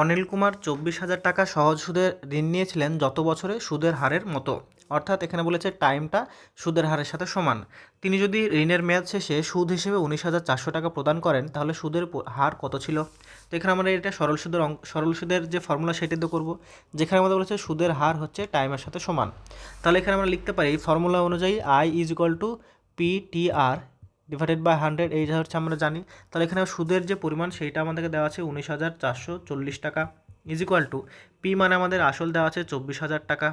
অনিল কুমার চব্বিশ হাজার টাকা সহজ সুদে ঋণ নিয়েছিলেন যত বছরে সুদের হারের মতো। অর্থাৎ এখানে বলেছে টাইমটা সুদের হারের সাথে সমান। তিনি যদি ঋণের মেয়াদ শেষে সুদ হিসেবে উনিশ হাজার চারশো টাকা প্রদান করেন, তাহলে সুদের হার কত ছিল? তো এখানে আমরা এটা সরল সুদের সরল সুদের যে ফর্মুলা সেটি তো করব। যেখানে আমাদের বলেছে সুদের হার হচ্ছে টাইমের সাথে সমান। তাহলে এখানে আমরা লিখতে পারি ফর্মুলা অনুযায়ী I is equal to P T R divided by hundred এই যা হচ্ছে আমরা জানি। তাহলে এখানে সুদের যে পরিমাণ, সেইটা আমাদেরকে দেওয়া আছে উনিশ হাজার চারশো চল্লিশ টাকা। ইজ ইকুয়াল টু পি মানে আমাদের আসল দেওয়া আছে চব্বিশ হাজার টাকা।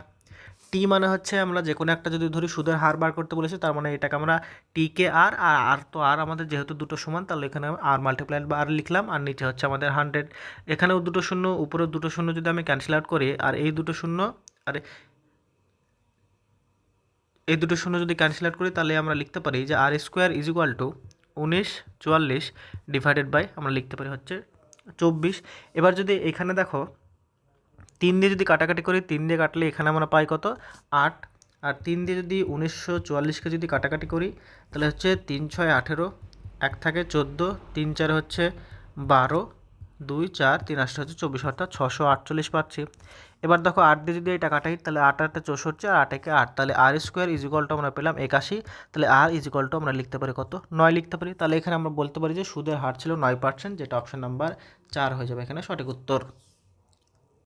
টি মানে হচ্ছে আমরা যে কোনো একটা যদি ধরি সুদের হার বার করতে বলেছি, তার মানে এটাকে আমরা টি কে আর আর আর তো আর আমাদের যেহেতু দুটো সমান, তাহলে এখানে আর মাল্টিপ্লাইড বা আর লিখলাম, আর নিচে হচ্ছে আমাদের হান্ড্রেড এখানেও দুটো শূন্য, উপরেও দুটো শূন্য যদি আমি ক্যান্সেল আউট করি, আর এই দুটো শূন্য, আর এই দুটো শূন্য যদি ক্যান্সেল করি, তাহলে আমরা লিখতে পারি যে R square is equal to উনিশ, চুয়াল্লিশ ডিভাইডেড বাই আমরা লিখতে পারি হচ্ছে চব্বিশ। এবার যদি এখানে দেখো, তিন দিয়ে যদি কাটাকাটি করি, তিন দিয়ে কাটলে এখানে আমরা পাই কত? আট। আর তিন দিয়ে যদি উনিশশো চুয়াল্লিশকে যদি কাটাকাটি করি, তাহলে হচ্ছে তিন, ছয়, আঠেরো, এক থাকে চোদ্দ, তিন, চার হচ্ছে বারো। দুই, চার, তিন আটটা হচ্ছে চব্বিশ, অর্থাৎ ছশো আটচল্লিশ পাচ্ছি। এবার দেখো আট দিয়ে যদি এই টাকাটাই তাহলে আট আটটা চৌষট্টি আর আট একে আট। তাহলে আর স্কোয়ার ইজিকলটা আমরা পেলাম একাশি। তাহলে আর ইজিকলটা আমরা লিখতে পারি কত? নয় লিখতে পারি। তাহলে এখানে আমরা বলতে পারি যে সুদের হার ছিল নয় পার্সেন্ট যেটা অপশান নাম্বার চার হয়ে যাবে এখানে সঠিক উত্তর।